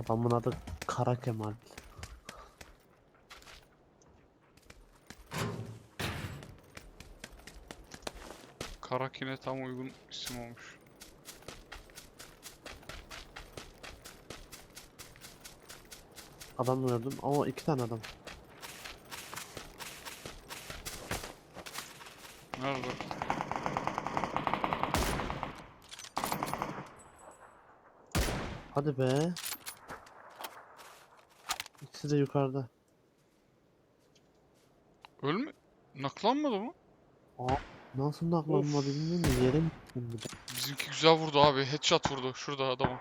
Adamın adı Kara Kemal. Karakine tam uygun isim olmuş. Adam gördüm ama iki tane adam. Nerede? Hadi be. İkisi de yukarıda. Ölme. Naklanmadı mı? Nasıl naklanmadı bilmiyorum yere mi gittim? Bizimki güzel vurdu abi. Headshot vurdu. Şurada adama.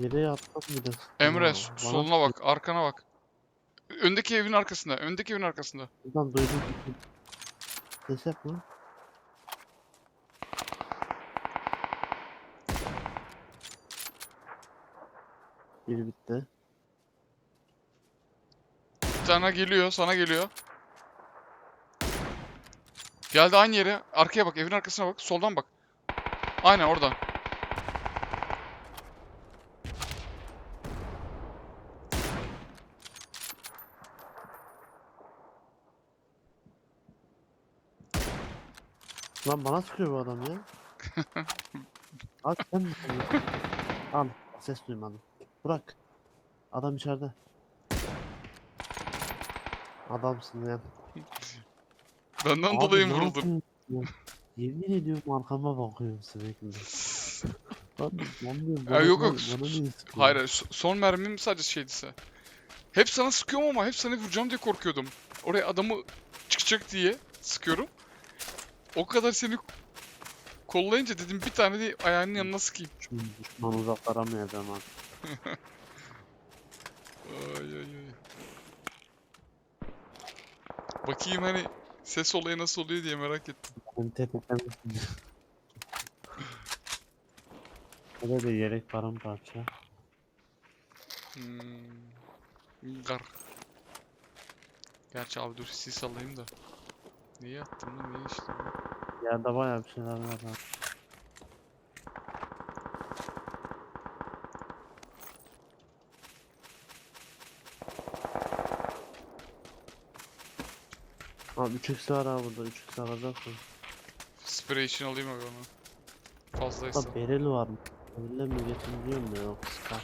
Yere bir de. Emre Aa, s- bana soluna bak. Arkana bak. Öndeki evin arkasında. Öndeki evin arkasında. Buradan duydum. Ses yapma. Biri bitti. Bir tane geliyor. Sana geliyor. Geldi aynı yere. Arkaya bak. Evin arkasına bak. Soldan bak. Aynen oradan. Lan bana sıkıyor bu adam ya. Al sen misin? Al. Ses duymadım. Bırak. Adam içeride. Adamsın ya. Benden Abi dolayı ne vuruldun. yapayım ya? Yemin ediyorum arkama bakıyorum sürekli. Lan lan diyorum, Ya bana- yok, yok, bana Hayır, sıkıyorsun? hayır, so- son mermim sadece şeydiyse. Hep sana sıkıyorum ama hep sana vuracağım diye korkuyordum. Oraya adamı çıkacak diye sıkıyorum. O kadar seni kollayınca dedim bir tane de ayağının yanına sıkayım. Düşman uzaklaşamayacağım artık. Ay ay ay. Bakayım hani ses olayı nasıl oluyor diye merak ettim. Ben tepelemişim. Öyle de yelek paramparça. Hmm. Gar. Gerçi abi dur sis alayım da. Niye attım lan niye işte? Yerde bayağı bir şeyler var. Abi 3x var abi burada 3x alacaksın. Sprey için alayım abi onu. Fazlaysa. Burada beril var mı? Berille mi geçebiliyor mu yok Scar.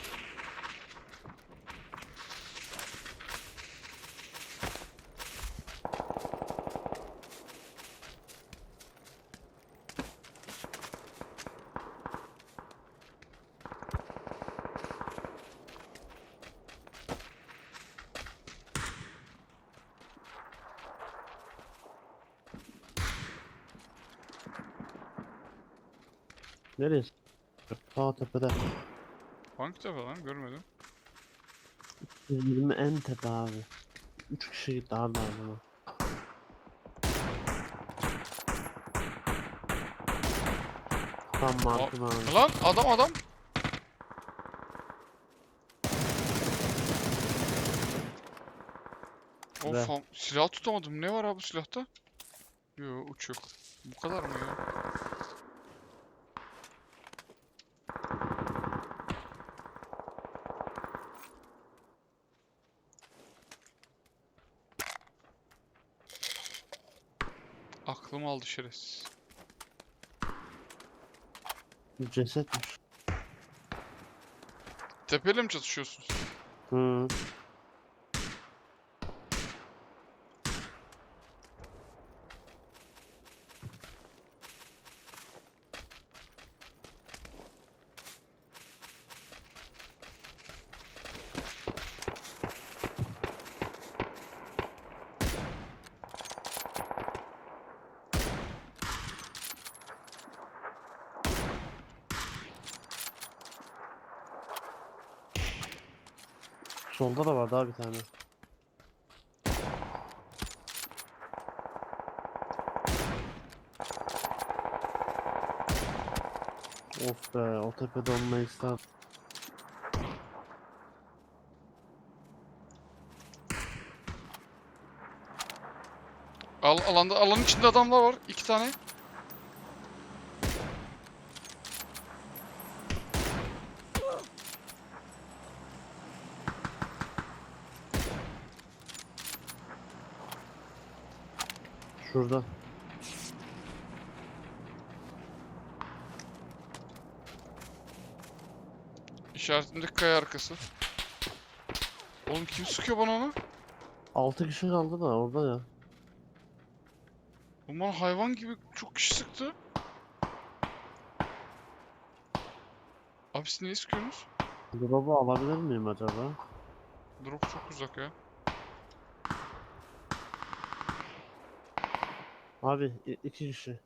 Neresi? Sağ tepede. Hangi tepe lan görmedim. 120 en tepe abi. 3 kişi gitti abi adama. Tam markım abi. Lan adam adam. Of silah tutamadım. Ne var abi bu silahta? Yo uç yok. Bu kadar mı ya? Aklım aldı şerefsiz. Cesetmiş. Tepeyle mi çatışıyorsunuz? Hı. Solda da var daha bir tane. Of be o tepede olmayı ister. Al alanda alanın içinde adamlar var. iki tane. Şurada. İşaretimdeki kaya arkası. Oğlum kim sıkıyor bana onu? 6 kişi kaldı da orada ya. Bana hayvan gibi çok kişi sıktı. Abi siz niye sıkıyorsunuz? Drop'u alabilir miyim acaba? Drop çok uzak ya. Abi i- iki kişi.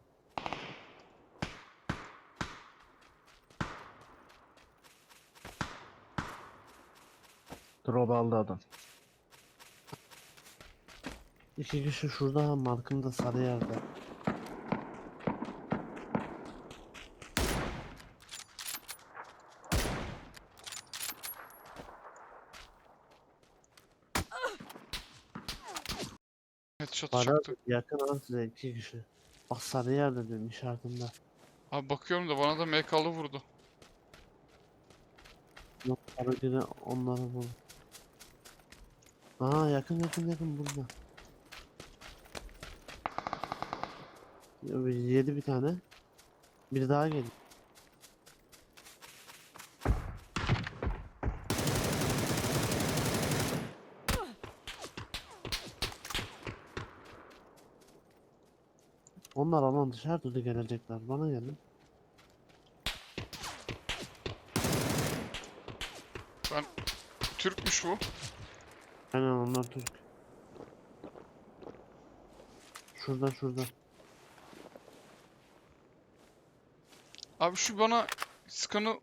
Drop aldı adam. İki kişi şurada markımda sarı yerde. Headshot Para çaktı. yakın abi size iki kişi. Bak sarı yerde diyorum işaretimde. Abi bakıyorum da bana da MK'lı vurdu. Yok sarı yine onları bul. Aa yakın yakın yakın burada. Yedi bir tane. Bir daha geliyor. Onlar alan dışarıda gelecekler. Bana gelin. Türkmüş bu. Aynen onlar Türk. Şurada şurada. Abi şu bana skanı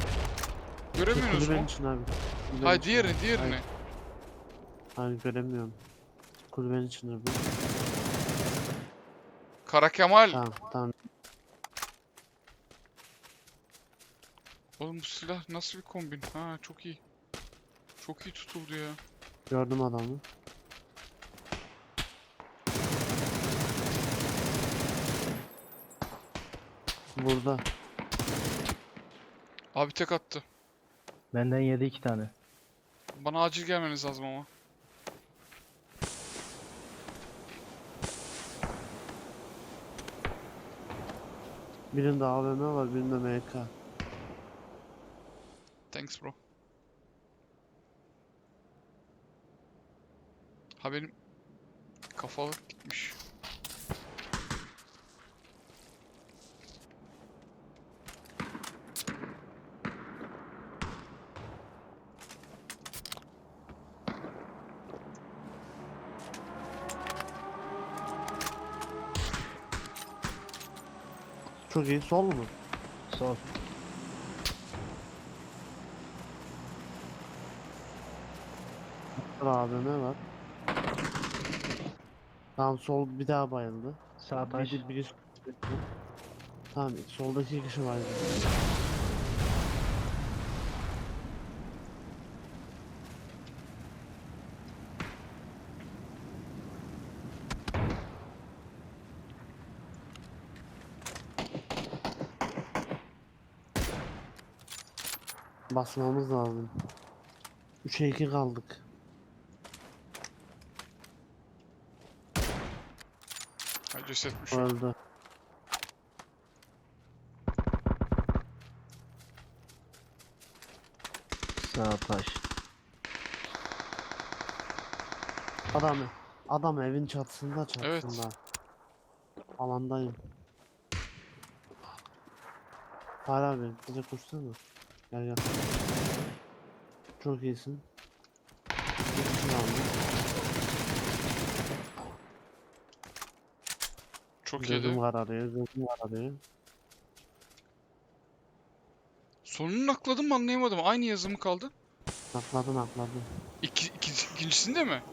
Kulübenin mu? için abi. Kulübenin Hayır için diğerini abi. diğerini. Hayır, hayır göremiyorum. Kulübenin içinde bu. Kara Kemal. Tamam tamam. Oğlum bu silah nasıl bir kombin? Ha çok iyi. Çok iyi tutuldu ya. Gördüm adamı. Burada. Abi tek attı. Benden yedi iki tane. Bana acil gelmeniz lazım ama. Birinde AVM var, birinde MK. Thanks bro. Ha benim kafalı gitmiş. Çok iyi. Sol mu? Sol. Burada AVM var. Tamam sol bir daha bayıldı. Sağ taş. Bir, bir kişi. Tamam solda iki kişi var. Basmamız lazım. 3'e 2 kaldık. Ha cesetmiş o. Öldü. Sağ taş. Adam adam evin çatısında Evet. çatısında. Alandayım. Fahri abi bize koşsana. Gel gel. Çok iyisin. Bir kişi kaldı. Çok Gözüm iyiydi. kararıyor, gözüm kararıyor. Sonunu nakladım mı anlayamadım. Aynı yazı mı kaldı? Atladın atladın. İki, iki, ikincisinde mi?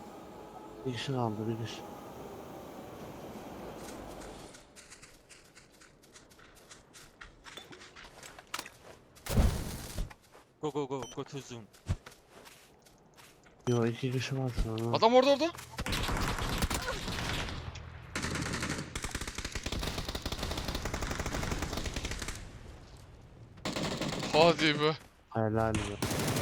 Bir kişi kaldı bir kişi. Go go go go to zoom. Yo iki kişi var şu an. ha. Adam orada orada. Hadi be. Helal be.